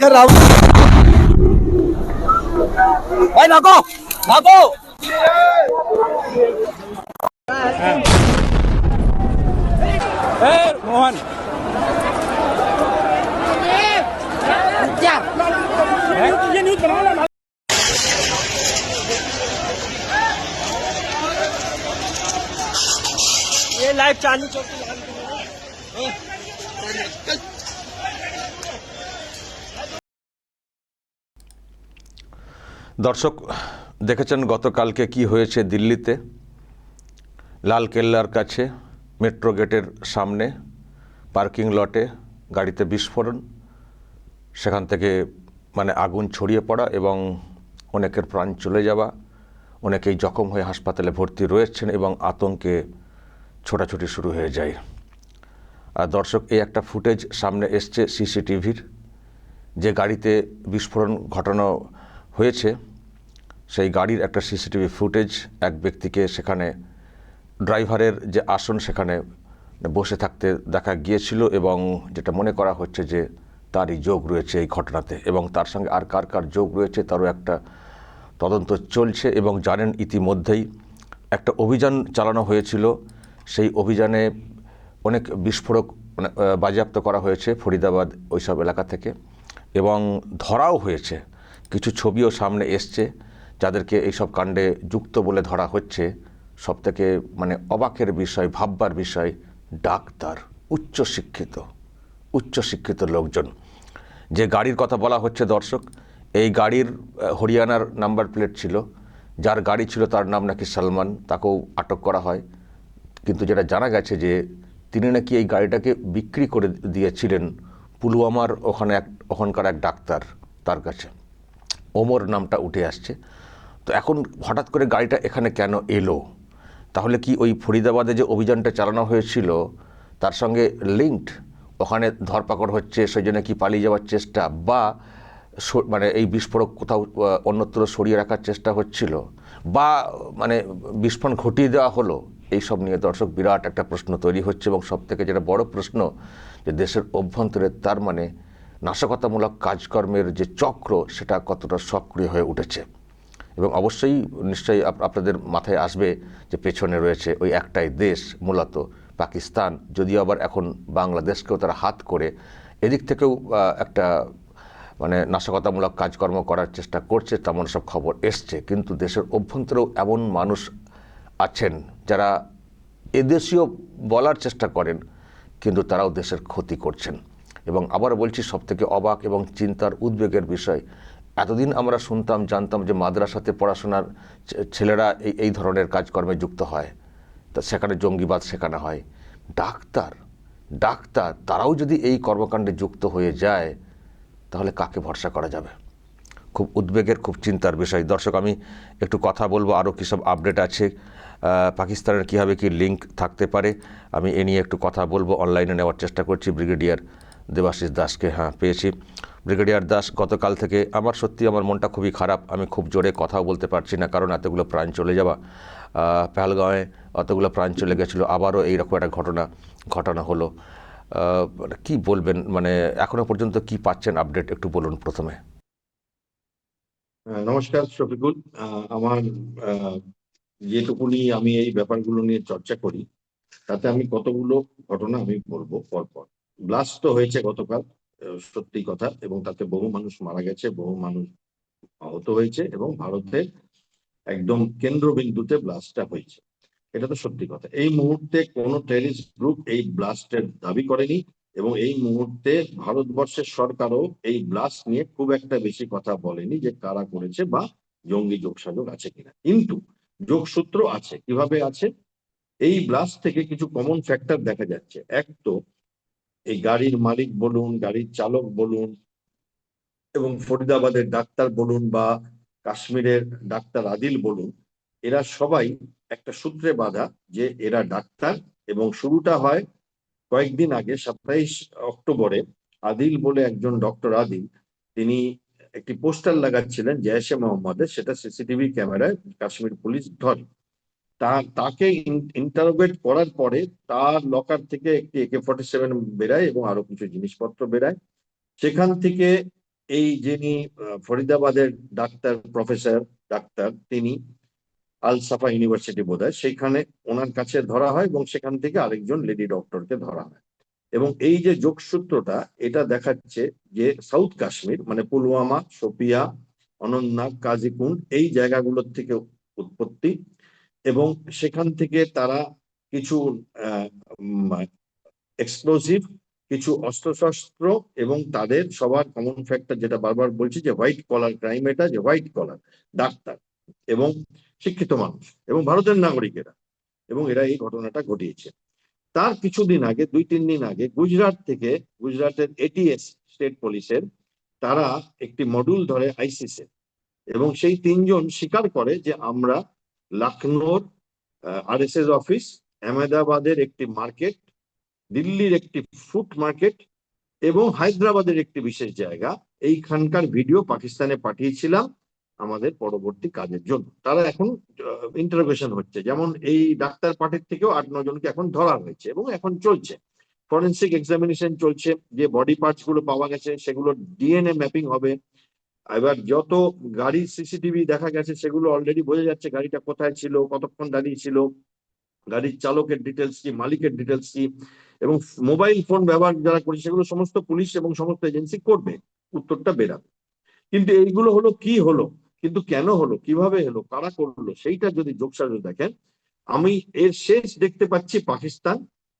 कर रहा हूँ। भाई भागो भागो। मोहन। ये न्यूज़ बना ये लाइव चालू। चौकी দর্শক, দেখেছেন গতকালকে কি হয়েছে দিল্লিতে? লাল কেল্লার কাছে, মেট্রো গেটের সামনে, পার্কিং লটে গাড়িতে বিস্ফোরণ। সেখান থেকে মানে আগুন ছড়িয়ে পড়া এবং অনেকের প্রাণ চলে যাওয়া। অনেকেই জখম হয়ে হাসপাতালে ভর্তি রয়েছেন এবং আতঙ্কে ছোটাছুটি শুরু হয়ে যায়। আর দর্শক, এই একটা ফুটেজ সামনে এসছে সিসিটিভির। যে গাড়িতে বিস্ফোরণ ঘটানো হয়েছে সেই গাড়ির একটা সিসিটিভি ফুটেজ এক ব্যক্তিকে সেখানে ড্রাইভারের যে আসন সেখানে বসে থাকতে দেখা গিয়েছিল এবং যেটা মনে করা হচ্ছে যে তারই যোগ রয়েছে এই ঘটনাতে এবং তার সঙ্গে আর কার কার যোগ রয়েছে তারও একটা তদন্ত চলছে এবং জানেন ইতিমধ্যেই একটা অভিযান চালানো হয়েছিল। সেই অভিযানে অনেক বিস্ফোরক মানে, বাজেয়াপ্ত করা হয়েছে ফরিদাবাদ ওইসব এলাকা থেকে এবং ধরাও হয়েছে। কিছু ছবিও সামনে এসছে। যাদেরকে এইসব কাণ্ডে যুক্ত বলে ধরা হচ্ছে, সব থেকে মানে অবাকের বিষয়, ভাববার বিষয়, ডাক্তার, উচ্চশিক্ষিত উচ্চশিক্ষিত লোকজন। যে গাড়ির কথা বলা হচ্ছে দর্শক, এই গাড়ির হরিয়ানার নাম্বার প্লেট ছিল। যার গাড়ি ছিল তার নাম নাকি সালমান, তাকেও আটক করা হয়। কিন্তু যেটা জানা গেছে যে তিনি নাকি এই গাড়িটাকে বিক্রি করে দিয়েছিলেন পুলওয়ামার ওখানে এক, ওখানকার এক ডাক্তার তার কাছে। ওমর নামটা উঠে আসছে। তো এখন হঠাৎ করে গাড়িটা এখানে কেন এলো? তাহলে কি ওই ফরিদাবাদে যে অভিযানটা চালানো হয়েছিল, তার সঙ্গে লিঙ্কড ওখানে ধরপাকড় হচ্ছে, সেই জন্য কি পালিয়ে যাওয়ার চেষ্টা? বা মানে এই বিস্ফোরক কোথাও অন্যত্র সরিয়ে রাখার চেষ্টা হচ্ছিল? বা মানে বিস্ফোরণ ঘটিয়ে দেওয়া হলো? এইসব নিয়ে দর্শক, বিরাট একটা প্রশ্ন তৈরি হচ্ছে এবং সব থেকে যেটা বড় প্রশ্ন, যে দেশের অভ্যন্তরে তার মানে নাশকতামূলক কাজকর্মের যে চক্র, সেটা কতটা সক্রিয় হয়ে উঠেছে? এবং অবশ্যই নিশ্চয়ই আপ- আপনাদের মাথায় আসবে যে পেছনে রয়েছে ওই একটাই দেশ, মূলত পাকিস্তান। যদিও আবার এখন বাংলাদেশকেও তারা হাত করে, এদিক থেকেও একটা মানে নাশকতামূলক কাজকর্ম করার চেষ্টা করছে, তেমন সব খবর এসছে। কিন্তু দেশের অভ্যন্তরেও এমন মানুষ আছেন যারা এদেশীয় বলার চেষ্টা করেন, কিন্তু তারাও দেশের ক্ষতি করছেন। এবং আবার বলছি, সবথেকে অবাক এবং চিন্তার উদ্বেগের বিষয় এতদিন আমরা শুনতাম, জানতাম যে মাদ্রাসাতে পড়াশোনার ছেলেরা এই এই ধরনের কাজকর্মে যুক্ত হয়। তা সেখানে জঙ্গিবাদ শেখানো হয়। ডাক্তার ডাক্তার, তারাও যদি এই কর্মকাণ্ডে যুক্ত হয়ে যায়, তাহলে কাকে ভরসা করা যাবে? খুব উদ্বেগের, খুব চিন্তার বিষয়। দর্শক, আমি একটু কথা বলব আরও কী সব আপডেট আছে। পাকিস্তানের কীভাবে কি লিঙ্ক থাকতে পারে, আমি এ নিয়ে একটু কথা বলব, অনলাইনে নেওয়ার চেষ্টা করছি। ব্রিগেডিয়ার দেবাশিস দাসকে হ্যাঁ পেয়েছি। ব্রিগেডিয়ার দাস গতকাল থেকে আমার সত্যি আমার মনটা খুবই খারাপ। আমি খুব জোরে কথাও বলতে পারছি না কারণ এতগুলো প্রাণ চলে যাওয়া আহ, অতগুলো প্রাণ চলে গেছিল। আবারও এইরকম একটা ঘটনা ঘটনা হলো। মানে কি বলবেন? মানে এখনও পর্যন্ত কি পাচ্ছেন আপডেট? একটু বলুন প্রথমে। নমস্কার শফিকুল। আমার যেটুকুনি আমি এই ব্যাপারগুলো নিয়ে চর্চা করি তাতে আমি কতগুলো ঘটনা আমি বলব পরপর। ব্লাস্ট তো হয়েছে গতকাল সত্যি কথা, এবং তাতে বহু মানুষ মারা গেছে, বহু মানুষ আহত হয়েছে, এবং ভারতের একদম কেন্দ্রবিন্দুতে ব্লাস্টটা হয়েছে। এটা তো সত্যি কথা। এই মুহূর্তে কোনো টেরিস্ট গ্রুপ এই ব্লাস্টের দাবি করেনি, এবং এই মুহূর্তে ভারতবর্ষের সরকারও এই ব্লাস্ট নিয়ে খুব একটা বেশি কথা বলেনি যে কারা করেছে বা জঙ্গি যোগসাযোগ আছে কিনা। কিন্তু যোগসূত্র আছে। কীভাবে আছে? এই ব্লাস্ট থেকে কিছু কমন ফ্যাক্টর দেখা যাচ্ছে। এক তো এই গাড়ির মালিক বলুন, গাড়ির চালক বলুন এবং ফরিদাবাদের ডাক্তার বলুন বা কাশ্মীরের ডাক্তার আদিল বলুন, এরা সবাই একটা সূত্রে বাঁধা যে এরা ডাক্তার এবং শুরুটা হয় কয়েকদিন আগে, সাতাইশ অক্টোবরে। আদিল বলে একজন ডক্টর আদিল, তিনি একটি পোস্টার লাগাচ্ছিলেন জয়শে মোহাম্মদের, সেটা সিসিটিভি ক্যামেরায় কাশ্মীর পুলিশ ধরে। তা তাকে ইন্টারোগেট করার পরে তার লকার থেকে একটি একে ফর্টি সেভেন বেরায় এবং আরও কিছু জিনিসপত্র বেরায়। সেখান থেকে এই যিনি ফরিদাবাদের ডাক্তার প্রফেসর ডাক্তার, তিনি আল সাফা ইউনিভার্সিটি বোধ হয় সেখানে ওনার কাছে ধরা হয় এবং সেখান থেকে আরেকজন লেডি ডক্টরকে ধরা হয়। এবং এই যে যোগসূত্রটা, এটা দেখাচ্ছে যে সাউথ কাশ্মীর মানে পুলওয়ামা, সোপিয়া অনন্তনাগ কাজিকুন্ড এই জায়গাগুলোর থেকে উৎপত্তি। এবং সেখান থেকে তারা কিছু এক্সপ্লোসিভ কিছু অস্ত্রশস্ত্র এবং তাদের সবার কমন ফ্যাক্টর যেটা বারবার বলছি যে হোয়াইট কলার ক্রাইম এটা যে হোয়াইট কলার ডাক্তার এবং শিক্ষিত মানুষ এবং ভারতের নাগরিকেরা এবং এরা এই ঘটনাটা ঘটিয়েছে। তার কিছুদিন আগে, দুই, তিন দিন আগে গুজরাট থেকে, গুজরাটের এটিএস স্টেট পুলিশের তারা একটি মডিউল ধরে আইসিসে এবং সেই তিনজন স্বীকার করে যে আমরা লখনৌর আরএসএস অফিস আহমেদাবাদের একটি মার্কেট দিল্লির একটি ফুড মার্কেট এবং হায়দ্রাবাদের একটি বিশেষ জায়গা। এইখানকার ভিডিও পাকিস্তানে পাঠিয়েছিলাম আমাদের পরবর্তী কাজের জন্য। তারা এখন ইন্টারোগেশন হচ্ছে। যেমন এই ডাক্তার পার্টির থেকেও আট জনকে এখন ধরা হয়েছে এবং এখন চলছে। ফরেন্সিক এক্সামিনেশন চলছে। যে বডি পার্টসগুলো পাওয়া গেছে সেগুলো ডিএনএ ম্যাপিং হবে। এবার যত গাড়ির সিসিটিভি দেখা গেছে, সেগুলো অলরেডি বোঝা যাচ্ছে গাড়িটা কোথায় ছিল, কতক্ষণ দাঁড়িয়ে ছিল, গাড়ির চালকের ডিটেলস কি, মালিকের ডিটেলস কি, এবং মোবাইল ফোন ব্যবহার যারা করছে, সেগুলো সমস্ত পুলিশ এবং সমস্ত এজেন্সি করবে, উত্তরটা বেরাবে। কিন্তু এইগুলো হলো কি হলো, কিন্তু কেন হলো, কীভাবে হলো, কারা করল, সেইটা যদি যোগসাজু দেখেন, আমি এর শেষ দেখতে পাচ্ছি পাকিস্তান।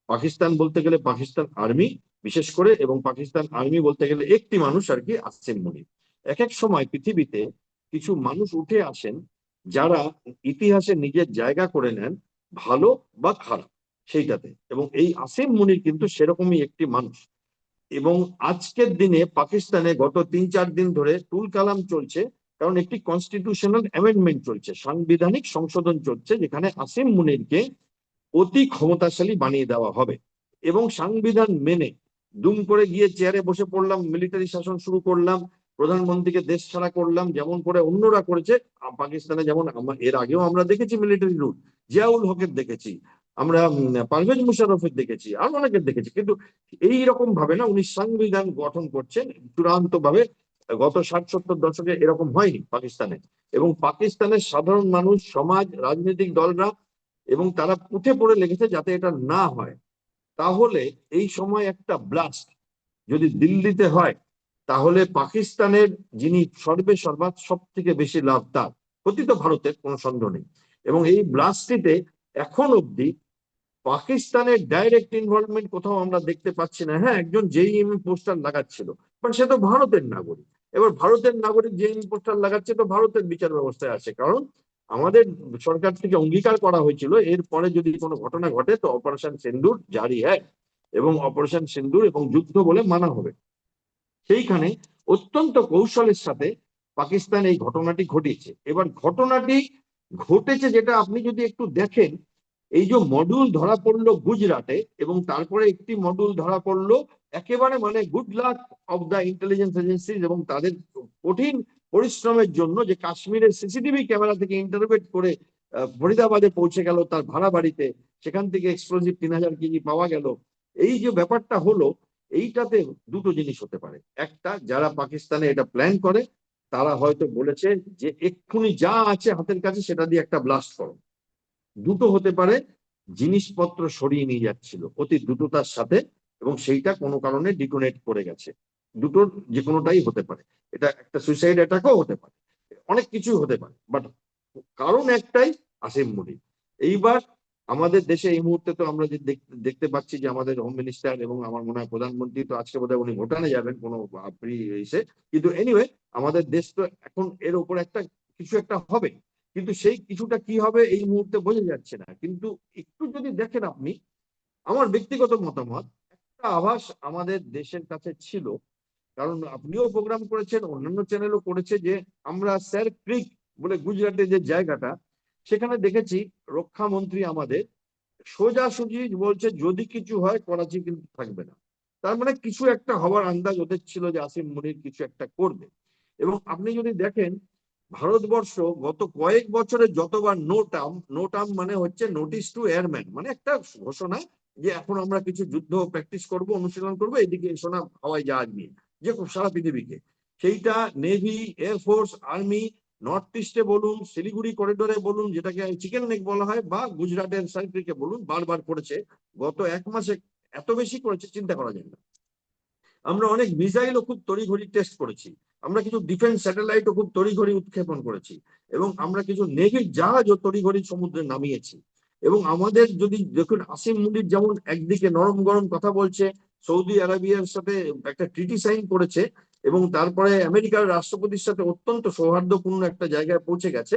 পাকিস্তান বলতে গেলে পাকিস্তান আর্মি, বিশেষ করে, এবং পাকিস্তান আর্মি বলতে গেলে একটি মানুষ আর কি, আসিম মুনির। এক এক সময় পৃথিবীতে কিছু মানুষ উঠে আসেন যারা ইতিহাসে নিজের জায়গা করে নেন ভালো বা খারাপ সেইটাতে। এবং এই আসিম মুনির কিন্তু সেরকমই একটি মানুষ। এবং আজকের দিনে পাকিস্তানে গত তিন চার দিন ধরে তুল কালাম চলছে, কারণ একটি কনস্টিটিউশনাল অ্যামেন্ডমেন্ট চলছে, সাংবিধানিক সংশোধন চলছে, যেখানে আসিম মুনিরকে অতি ক্ষমতাশালী বানিয়ে দেওয়া হবে। এবং সংবিধান মেনে দুম করে গিয়ে চেয়ারে বসে পড়লাম মিলিটারি শাসন শুরু করলাম প্রধানমন্ত্রীকে দেশ ছাড়া করলাম, যেমন করে অন্যরা করেছে পাকিস্তানে যেমন এর আগেও আমরা দেখেছি মিলিটারি রুল জিয়াউল হকের দেখেছি, আমরা পারভেজ মুশারফের দেখেছি, আর অনেকের দেখেছি, কিন্তু এই রকম ভাবে না, উনি সংবিধান গঠন করছেন চূড়ান্ত ভাবে গত ষাট সত্তর দশকে এরকম হয়নি পাকিস্তানে, এবং পাকিস্তানের সাধারণ মানুষ, সমাজ, রাজনৈতিক দলরা, এবং তারা উঠে পড়ে লেগেছে যাতে এটা না হয়। তাহলে এই সময় একটা ব্লাস্ট যদি দিল্লিতে হয় তাহলে পাকিস্তানের যিনি সর্বে সর্বা সব থেকে বেশি লাভ তার ক্ষতি তো ভারতের কোনো সন্দেহ নেই। এবং এই ব্লাস্টটিতে এখন অব্দি পাকিস্তানের ডাইরেক্ট ইনভলভমেন্ট কোথাও আমরা দেখতে পাচ্ছি না। হ্যাঁ একজন জেইএম পোস্টার লাগাচ্ছিল বাট সে তো ভারতের নাগরিক। এবার ভারতের নাগরিক জেইএম পোস্টার লাগাচ্ছে তো ভারতের বিচার ব্যবস্থায় আছে, কারণ আমাদের সরকার থেকে অঙ্গীকার করা হয়েছিল এরপরে যদি কোনো ঘটনা ঘটে তো অপারেশন সিন্দুর জারি, হয়, এবং অপারেশন সিন্দুর এবং যুদ্ধ বলে মানা হবে। সেইখানে অত্যন্ত কৌশলের সাথে পাকিস্তান এই ঘটনাটি ঘটিয়েছে। এবার ঘটনাটি ঘটেছে যেটা আপনি যদি একটু দেখেন, এই যে মডিউল ধরা পড়ল গুজরাটে এবং তারপরে একটি মডিউল ধরা পড়ল একেবারে মানে good luck of the intelligence agency এবং তাদের কঠিন পরিশ্রমের জন্য যে কাশ্মীরের সিসিটিভি ক্যামেরা থেকে ইন্টারভেট করে ফরিদাবাদে পৌঁছে গেল তার ভাড়া বাড়িতে, সেখান থেকে এক্সপ্লোসিভ তিন হাজার কেজি পাওয়া গেল। এই যে ব্যাপারটা হলো এইটাতে দুটো জিনিস হতে পারে। একটা, যারা পাকিস্তানে এটা প্ল্যান করে, তারা হয়তো বলেছে যে এক্ষুনি যা আছে হাতের কাছে সেটা দিয়ে একটা ব্লাস্ট করো। দুটো হতে পারে, জিনিসপত্র সরিয়ে নিয়ে যাচ্ছিল, অতি দ্রুততার সাথে, এবং সেইটা কোনো কারণে ডিটোনেট করে গেছে। দুটোর যে কোনোটাই হতে পারে। এটা একটা সুইসাইড অ্যাটাকও হতে পারে। অনেক কিছুই হতে পারে বাট কারণ একটাই, আসিম মুনি এইবার আমাদের দেশে এই মুহূর্তে তো আমরা যে দেখতে পাচ্ছি যে আমাদের হোম মিনিস্টার এবং আমার মনে হয় প্রধানমন্ত্রী তো আজকে বোধহয় উনি ভুটানে যাবেন কোনো প্রি এসে। কিন্তু এনিওয়ে আমাদের দেশ তো এখন এর উপর একটা কিছু একটা হবে। কিন্তু সেই কিছুটা কি হবে এই মুহূর্তে বোঝা যাচ্ছে না। কিন্তু একটু যদি দেখেন আপনি, আমার ব্যক্তিগত মতামত, একটা আভাস আমাদের দেশের কাছে ছিল। কারণ আপনিও প্রোগ্রাম করেছেন, অন্যান্য চ্যানেলও করেছে যে আমরা স্যার ক্রিক বলে গুজরাটের যে জায়গাটা সেখানে দেখেছি রক্ষা মন্ত্রী আমাদের সোজাসুজি বলছে, যদি কিছু হয় করাচি কিন্তু থাকবে না। তার মানে কিছু একটা হওয়ার আন্দাজ ওদের ছিল যে আসিম মুনির কিছু একটা করবে। এবং আপনি যদি দেখেন, ভারতবর্ষ গত কয়েক বছরে যতবার নো টার্ম নো টার্ম মানে হচ্ছে নোটিশ টু এয়ারম্যান মানে একটা ঘোষণা যে এখন আমরা কিছু যুদ্ধ প্র্যাকটিস করব, অনুশীলন করব, এদিকে এসো না হাওয়াই জাহাজ নিয়ে, যে খুব সারা পৃথিবীকে। সেইটা নেভি এয়ারফোর্স আর্মি নর্থ ইস্টে বলুন, শিলিগুড়ি করিডোরে বলুন, যেটাকে চিকেন নেক বলা হয়, বা গুজরাটের সাইডকে বলুন, বারবার করেছে। গত এক মাসে এত বেশি করেছে, চিন্তা করা যায় না। আমরা অনেক মিসাইলও খুব তড়িঘড়ি টেস্ট করেছি। আমরা কিছু ডিফেন্স স্যাটেলাইটও খুব তড়িঘড়ি উৎক্ষেপণ করেছি। এবং আমরা কিছু নেভির জাহাজও তড়িঘড়ি সমুদ্রে নামিয়েছি। এবং আমাদের যদি দেখুন আসিম মুনির যেমন একদিকে নরম গরম কথা বলছে সৌদি আরবিয়ার সাথে একটা ট্রিটি সাইন করেছে এবং তারপরে আমেরিকার রাষ্ট্রপতির সাথে অত্যন্ত সৌহার্দ্যপূর্ণ একটা জায়গায় পৌঁছে গেছে।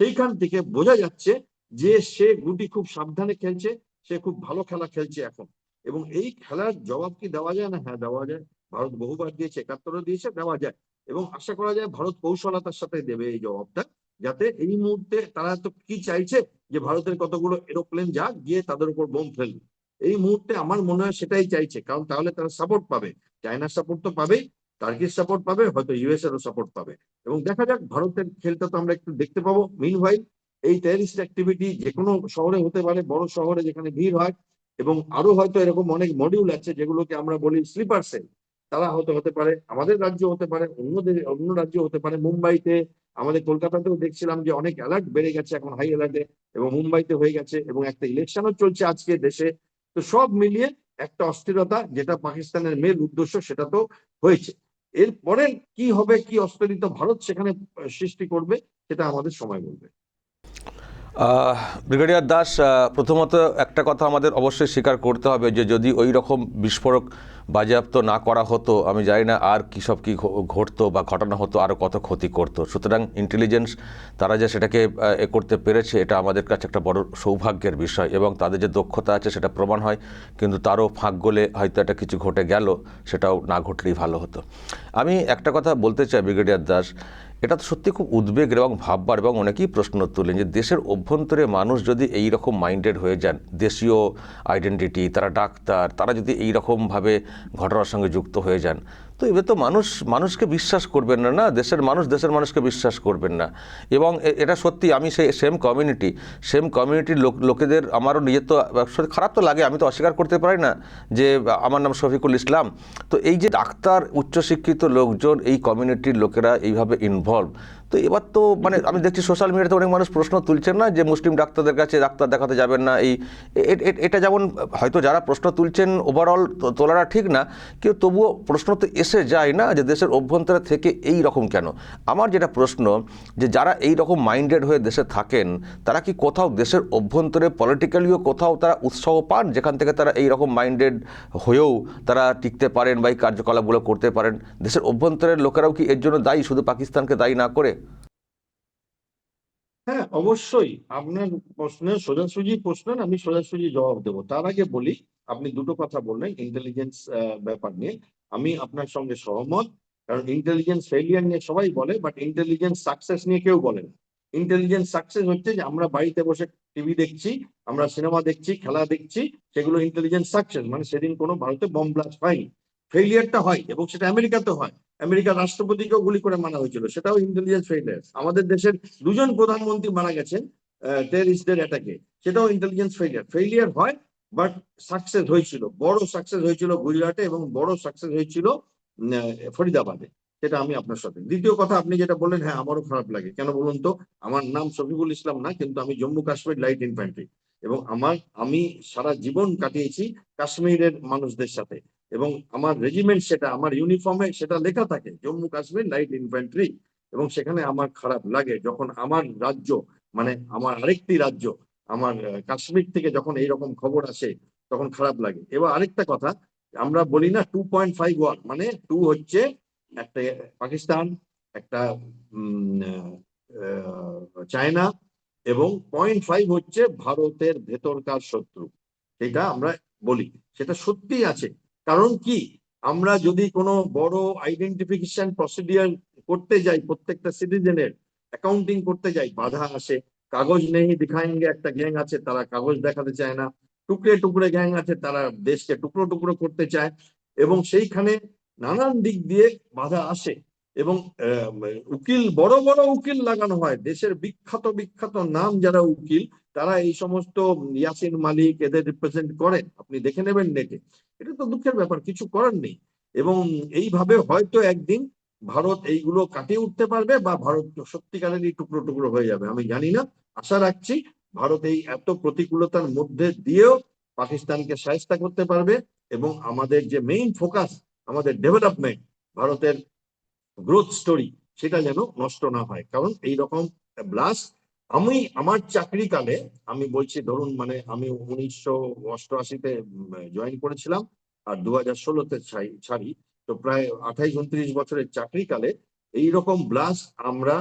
সেইখান থেকে বোঝা যাচ্ছে যে সে গুটি খুব সাবধানে খেলছে, সে খুব ভালো খেলা খেলছে এখন। এবং এই খেলার জবাব কি দেওয়া যায় না? হ্যাঁ দেওয়া যায়। ভারত বহুবার দিয়েছে, একাত্তরও দিয়েছে, দেওয়া যায়। এবং আশা করা যায় ভারত কৌশলতার সাথে দেবে এই জবাবটা, যাতে এই মুহূর্তে তারা তো কি চাইছে যে ভারতের কতগুলো এরোপ্লেন যাক, গিয়ে তাদের উপর বোম ফেলবে এই মুহূর্তে আমার মনে হয় সেটাই চাইছে, কারণ তাহলে তারা সাপোর্ট পাবে। চায়নার সাপোর্ট তো পাবেই। টার্কির সাপোর্ট পাবে, হয়তো ইউএস এরও সাপোর্ট পাবে। এবং দেখা যাক, ভারতের খেলটা তো আমরা একটু দেখতে পাবো। মিন ভাই এই টেরিস্ট অ্যাক্টিভিটি যে কোনো শহরে হতে পারে, বড় শহরে যেখানে ভিড় হয়, এবং আরও হয়তো এরকম অনেক মডিউল আছে যেগুলোকে আমরা বলি স্লিপার সেল তারা হয়তো হতে পারে, আমাদের রাজ্য হতে পারে অন্য অন্য রাজ্য হতে পারে। মুম্বাইতে, আমাদের কলকাতাতেও দেখছিলাম যে অনেক অ্যালার্ট বেড়ে গেছে এখন হাই অ্যালার্টে এবং মুম্বাইতে হয়ে গেছে, এবং একটা ইলেকশনও চলছে আজকে দেশে। তো সব মিলিয়ে একটা অস্থিরতা, যেটা পাকিস্তানের মেল উদ্দেশ্য, সেটা তো হয়েছে। এরপরে কি হবে, কি অস্থিরতা ভারত সেখানে সৃষ্টি করবে, সেটা আমাদের সময় বলবে। ব্রিগেডিয়ার দাস প্রথমত একটা কথা আমাদের অবশ্যই স্বীকার করতে হবে যে যদি ওই রকম বিস্ফোরক বাজেয়াপ্ত না করা হতো, আমি জানি না আর কী সব কী ঘটতো বা ঘটনা হতো আরও কত ক্ষতি করতো। সুতরাং ইন্টেলিজেন্স তারা যে সেটাকে এ করতে পেরেছে, এটা আমাদের কাছে একটা বড় সৌভাগ্যের বিষয় এবং তাদের যে দক্ষতা আছে সেটা প্রমাণ হয়, কিন্তু তারও ফাঁক গলে হয়তো একটা কিছু ঘটে গেল, সেটাও না ঘটলেই ভালো হতো। আমি একটা কথা বলতে চাই, ব্রিগেডিয়ার দাস এটা তো সত্যি খুব উদ্বেগ এবং ভাববার এবং অনেকেই প্রশ্ন তোলেন যে দেশের অভ্যন্তরে মানুষ যদি এই রকম মাইন্ডেড হয়ে যান, দেশীয় আইডেন্টিটি তারা ডাক্তার, তারা যদি এই রকমভাবে ঘটনার সঙ্গে যুক্ত হয়ে যান তো এবার তো মানুষ, মানুষকে বিশ্বাস করবেন না না? দেশের মানুষ দেশের মানুষকে বিশ্বাস করবেন না। এবং এটা সত্যি, আমি সেই সেম কমিউনিটি সেম কমিউনিটির লোক, লোকেদের আমারও নিজের তো খারাপ তো লাগে, আমি তো অস্বীকার করতে পারি না যে, আমার নাম শফিকুল ইসলাম। তো এই যে ডাক্তার, উচ্চশিক্ষিত লোকজন, এই কমিউনিটির লোকেরা এইভাবে ইনভলভ তো এবার তো মানে আমি দেখছি সোশ্যাল মিডিয়াতে অনেক মানুষ প্রশ্ন তুলছেন না যে মুসলিম ডাক্তারদের কাছে ডাক্তার দেখাতে যাবেন না, এই এটা যেমন হয়তো যারা প্রশ্ন তুলছেন ওভারঅল তোলাটা ঠিক না, কিন্তু তবুও প্রশ্ন তো এসে যায় না যে দেশের অভ্যন্তরে থেকে এই রকম কেন? আমার যেটা প্রশ্ন যে যারা এই রকম মাইন্ডেড হয়ে দেশে থাকেন, তারা কি কোথাও দেশের অভ্যন্তরে পলিটিক্যালিও কোথাও তারা উৎসাহ পান? যেখান থেকে তারা এই রকম মাইন্ডেড হয়েও তারা টিকতে পারেন বা এই কার্যকলাপগুলো করতে পারেন? দেশের অভ্যন্তরের লোকেরাও কি এর জন্য দায়ী? শুধু পাকিস্তানকে দায়ী না করে? হ্যাঁ অবশ্যই। আপনার প্রশ্নের সোজাসুজি প্রশ্ন, আমি সোজাসুজি জবাব দেবো। তার আগে বলি, আপনি দুটো কথা বললেন ইন্টেলিজেন্স ব্যাপার নিয়ে। আমি আপনার সঙ্গে সহমত, কারণ ইন্টেলিজেন্স ফেলিয়ার নিয়ে সবাই বলে বাট ইন্টেলিজেন্স সাকসেস নিয়ে কেউ বলে না। ইন্টেলিজেন্স সাকসেস হচ্ছে যে, আমরা বাড়িতে বসে টিভি দেখছি, আমরা সিনেমা দেখছি, খেলা দেখছি, সেগুলো ইন্টেলিজেন্স সাকসেস মানে সেদিন কোনো ভারতে বম ব্লাস্ট হয়নি। ফেলিয়ারটা হয়, এবং সেটা আমেরিকাতে হয়। আমেরিকার রাষ্ট্রপতিকেও গুলি করে মানা হয়েছিল, সেটাও ইন্টেলিজেন্স ফেলিয়ার আমাদের দেশের দুজন প্রধানমন্ত্রী মারা গেছেন টেরিস্টদের অ্যাটাকে সেটাও ইন্টেলিজেন্স ফেলিয়ার ফেলিয়ার হয় বাট সাকসেস হয়েছিল, বড় সাকসেস হয়েছিল গুজরাটে এবং বড় সাকসেস হয়েছিল ফরিদাবাদে। সেটা আমি আপনার সাথে। দ্বিতীয় কথা, আপনি যেটা বললেন হ্যাঁ আমারও খারাপ লাগে। কেন বলুন তো, আমার নাম শফিকুল ইসলাম না, কিন্তু আমি জম্মু কাশ্মীর লাইট ইনফ্যান্ট্রি এবং আমার, আমি সারা জীবন কাটিয়েছি কাশ্মীরের মানুষদের সাথে। এবং আমার রেজিমেন্ট সেটা, আমার ইউনিফর্মে সেটা লেখা থাকে, জম্মু কাশ্মীর লাইট ইনফ্যান্ট্রি এবং সেখানে আমার খারাপ লাগে যখন আমার রাজ্য মানে আমার আরেকটি রাজ্য, আমার কাশ্মীর থেকে যখন এইরকম খবর আসে, তখন খারাপ লাগে। এবার আরেকটা কথা, আমরা বলি না টু পয়েন্ট ফাইভ ওয়ান মানে টু হচ্ছে একটা পাকিস্তান, একটা চায়না, এবং পয়েন্ট ফাইভ হচ্ছে ভারতের ভেতরকার শত্রু। সেটা আমরা বলি। সেটা সত্যিই আছে। কারণ কি? আমরা যদি কোনো বড় আইডেন্টিফিকেশন প্রসিডিয়ার করতে যাই, প্রত্যেকটা সিটিজেনের অ্যাকাউন্টিং করতে যাই, বাধা আসে, কাগজ নেই দিখাएंगे একটা গ্যাং আছে, তারা কাগজ দেখাতে চায় না, টুকরে টুকরে গ্যাং আছে, তারা দেশকে টুকরো টুকরো করতে চায়, এবং সেইখানে নানান দিক দিয়ে বাধা আসে। এবং উকিল, বড় বড় উকিল লাগানো হয়। দেশের বিখ্যাত বিখ্যাত নাম যারা উকিল, তারা এই সমস্ত ইয়াসিন মালিক এদের রিপ্রেজেন্ট করেন। আপনি দেখে নেবেন নেটে এটা তো দুঃখের ব্যাপার, কিছু করার নেই। এবং এইভাবে হয়তো একদিন ভারত এইগুলো কাটিয়ে উঠতে পারবে বা ভারত সত্যিকারেরই টুকরো টুকরো হয়ে যাবে, আমি জানি না। আশা রাখছি ভারত এই এত প্রতিকূলতার মধ্যে দিয়েও পাকিস্তানকে সাহায্য করতে পারবে এবং আমাদের যে মেইন ফোকাস আমাদের ডেভেলপমেন্ট ভারতের গ্রোথ স্টোরি সেটা যেন নষ্ট না হয়। কারণ এই রকম ব্লাস্ট আমি আমার চাকরিকালে, আমি বলছি ধরুন মানে আমি উনিশশো অষ্টআশিতে জয়েন করেছিলাম আর দু হাজার ষোলোতে ছাড়ি। তো প্রায় আঠাইশ, উনত্রিশ বছরের চাকরিকালে এইরকম ব্লাস্ট আমরা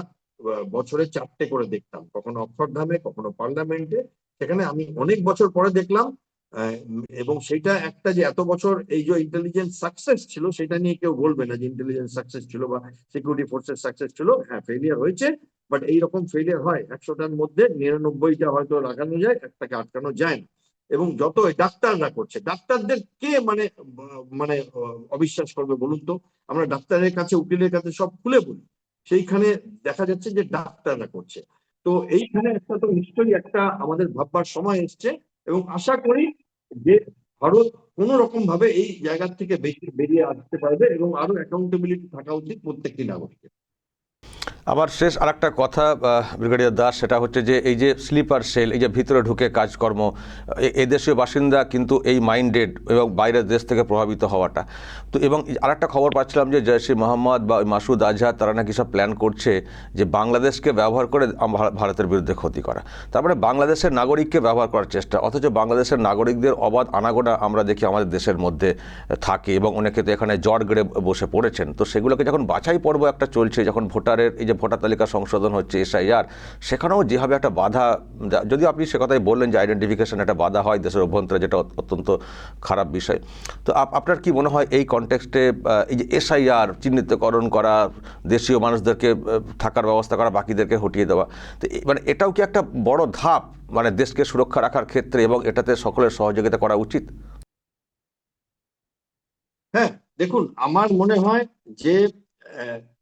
বছরে চারটে করে দেখতাম। কখনো অক্ষরধামে কখনো পার্লামেন্টে। সেখানে আমি অনেক বছর পরে দেখলাম এবং সেটা একটা যে এত বছর এই যে ইন্টেলিজেন্স সাকসেস ছিল, সেটা নিয়ে কেউ বলবে না যে ইন্টেলিজেন্স সাকসেস ছিল বা সিকিউরিটি ফোর্সের সাকসেস ছিল। হ্যাঁ ফেলিয়ার হয়েছে বাট এইরকম ফেলিয়ার হয়। একশোটার মধ্যে নিরানব্বইটা হয়তো লাগানো যায়, একটাকে আটকানো যায় না। এবং যত ডাক্তাররা করছে, ডাক্তারদের কে মানে মানে অবিশ্বাস করবে বলুন তো? আমরা ডাক্তারের কাছে, উকিলের কাছে সব খুলে বলি। সেইখানে দেখা যাচ্ছে যে ডাক্তাররা করছে। তো এইখানে একটা তো নিশ্চয়ই একটা আমাদের ভাববার সময় এসছে। এবং আশা করি যে ভারত কোন রকম ভাবে এই জায়গা থেকে বেরিয়ে আসতে পারবে এবং আরও অ্যাকাউন্টেবিলিটি থাকা উচিত প্রত্যেকটি নাগরিকের। আবার শেষ আরেকটা কথা ব্রিগেডিয়ার দাস, সেটা হচ্ছে যে এই যে স্লিপার সেল, এই যে ভিতরে ঢুকে কাজকর্ম, এ- এই দেশীয় বাসিন্দা কিন্তু এই মাইন্ডেড এবং বাইরের দেশ থেকে প্রভাবিত হওয়াটা। তো এবং আরেকটা খবর পাচ্ছিলাম যে জয়সি মোহাম্মদ বা মাসুদ আজহার, তারা নাকি সব প্ল্যান করছে যে বাংলাদেশকে ব্যবহার করে ভারতের বিরুদ্ধে ক্ষতি করা। তারপরে বাংলাদেশের নাগরিককে ব্যবহার করার চেষ্টা, অথচ বাংলাদেশের নাগরিকদের অবাধ আনাগোনা আমরা দেখি আমাদের দেশের মধ্যে থাকে এবং অনেকে তো এখানে জ্বর গেড়ে বসে পড়েছেন। তো সেগুলোকে যখন বাছাই পর্ব একটা চলছে, যখন ভোটারের এই যে ভোটার তালিকা সংশোধন হচ্ছে এসআইআর, সেখানেও যেভাবে একটা বাধা যদিও আপনি সে কথাই বললেন যে আইডেন্টিফিকেশন একটা বাধা হয় দেশের অভ্যন্তরে, যেটা অত্যন্ত খারাপ বিষয়। তো আপনার কি মনে হয় এই কনটেক্সটে এই যে এসআইআর চিহ্নিতকরণ করা, দেশীয় মানুষদেরকে থাকার ব্যবস্থা করা, বাকিদেরকে হটিয়ে দেওয়া, তো মানে এটাও কি একটা বড় ধাপ মানে দেশকে সুরক্ষা রাখার ক্ষেত্রে এবং এটাতে সকলের সহযোগিতা করা উচিত? হ্যাঁ দেখুন, আমার মনে হয় যে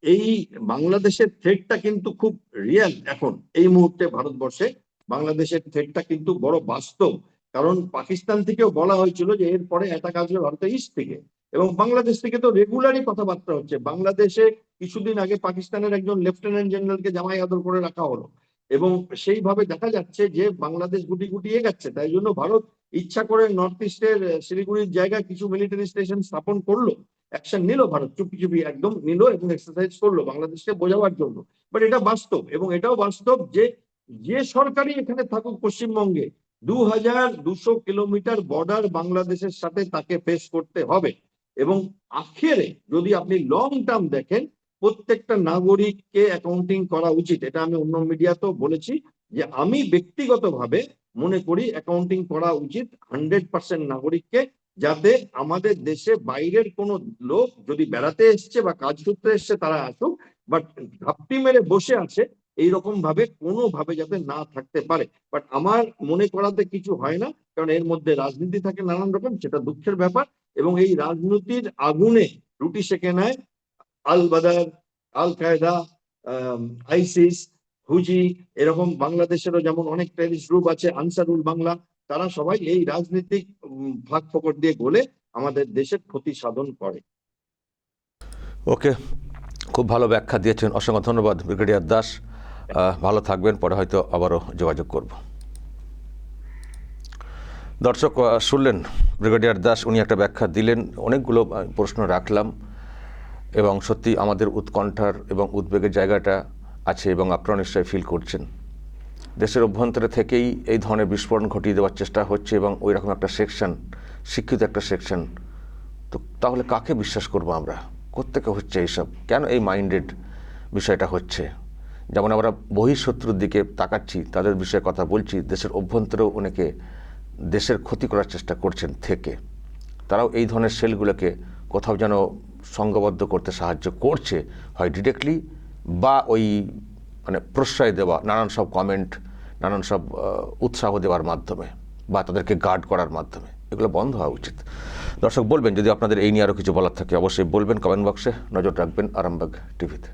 এই বাংলাদেশের থ্রেটটা কিন্তু খুব রিয়েল এখন, এই মুহূর্তে ভারতবর্ষে। বাংলাদেশের থ্রেটটা কিন্তু বড় বাস্তব। কারণ পাকিস্তান থেকেও বলা হয়েছিল যে এরপরে অ্যাটাক আসবে ভারতের ইস্ট থেকে। এবং বাংলাদেশ থেকে তো রেগুলারই কথাবার্তা হচ্ছে। বাংলাদেশে কিছুদিন আগে পাকিস্তানের একজন লেফটেন্যান্ট জেনারেলকে জামাই আদর করে রাখা হলো। এবং সেইভাবে দেখা যাচ্ছে যে বাংলাদেশ গুটি গুটি এগাচ্ছে। তাই জন্য ভারত ইচ্ছা করে নর্থ ইস্টের শিলিগুড়ির জায়গায় কিছু মিলিটারি স্টেশন স্থাপন করল অ্যাকশন নিল ভারত, চুপি চুপি একদম নিল এবং এক্সারসাইজ করল বাংলাদেশকে বোঝাবার জন্য। বাট এটা বাস্তব এবং এটাও বাস্তব যে যে সরকারই এখানে থাকুক পশ্চিমবঙ্গে দু হাজার দুশো কিলোমিটার বর্ডার বাংলাদেশের সাথে তাকে ফেস করতে হবে। এবং আখেরে যদি আপনি লং টার্ম দেখেন, প্রত্যেকটা নাগরিককে অ্যাকাউন্টিং করা উচিত। এটা আমি অন্য মিডিয়াতেও বলেছি যে আমি ব্যক্তিগতভাবে মনে করি অ্যাকাউন্টিং করা উচিত হান্ড্রেড পার্সেন্ট নাগরিককে যাতে আমাদের দেশে বাইরের কোনো লোক যদি বেড়াতে এসছে বা কাজ করতে এসছে, তারা আসুক বাট ঘাপটি মেরে বসে আছে এইরকম ভাবে কোনো ভাবে যাতে না থাকতে পারে। বাট আমার মনে করাতে কিছু হয় না, কারণ এর মধ্যে রাজনীতি থাকে নানান রকম, সেটা দুঃখের ব্যাপার। এবং এই রাজনীতির আগুনে রুটি সেকে নেয় আল বাদার আল কায়দা আইসিস হুজি এরকম বাংলাদেশেরও যেমন অনেক টেরিস্ট গ্রুপ আছে আনসারুল বাংলা তারা সবাই এই রাজনৈতিক উম, ফাঁক ফকর দিয়ে গলে আমাদের দেশের ক্ষতি সাধন করে। ওকে খুব ভালো ব্যাখ্যা দিয়েছেন। অসংখ্য ধন্যবাদ ব্রিগেডিয়ার দাস। ভালো থাকবেন পরে হয়তো আবারও যোগাযোগ করব। দর্শক শুনলেন ব্রিগেডিয়ার দাস উনি একটা ব্যাখ্যা দিলেন অনেকগুলো প্রশ্ন রাখলাম। এবং সত্যি আমাদের উৎকণ্ঠার এবং উদ্বেগের জায়গাটা আছে এবং আপনারা নিশ্চয়ই ফিল করছেন। দেশের অভ্যন্তরে থেকেই এই ধরনের বিস্ফোরণ ঘটিয়ে দেওয়ার চেষ্টা হচ্ছে এবং ওই রকম একটা সেকশন শিক্ষিত একটা সেকশন তো তাহলে কাকে বিশ্বাস করব আমরা? কোত্থেকে হচ্ছে এইসব? কেন এই মাইন্ডেড বিষয়টা হচ্ছে? যেমন আমরা বহিঃশত্রুর দিকে তাকাচ্ছি, তাদের বিষয়ে কথা বলছি, দেশের অভ্যন্তরেও অনেকে দেশের ক্ষতি করার চেষ্টা করছেন থেকে। তারাও এই ধরনের সেলগুলোকে কোথাও যেন সংঘবদ্ধ করতে সাহায্য করছে, হয় ডিরেক্টলি বা ওই মানে প্রশ্রয় দেওয়া, নানান সব কমেন্ট নানান সব উৎসাহ দেওয়ার মাধ্যমে বা তাদেরকে গার্ড করার মাধ্যমে। এগুলো বন্ধ হওয়া উচিত। দর্শক, বলবেন, যদি আপনাদের এই নিয়ে আরও কিছু বলার থাকে, অবশ্যই বলবেন কমেন্ট বক্সে নজর রাখবেন আরামবাগ টিভিতে।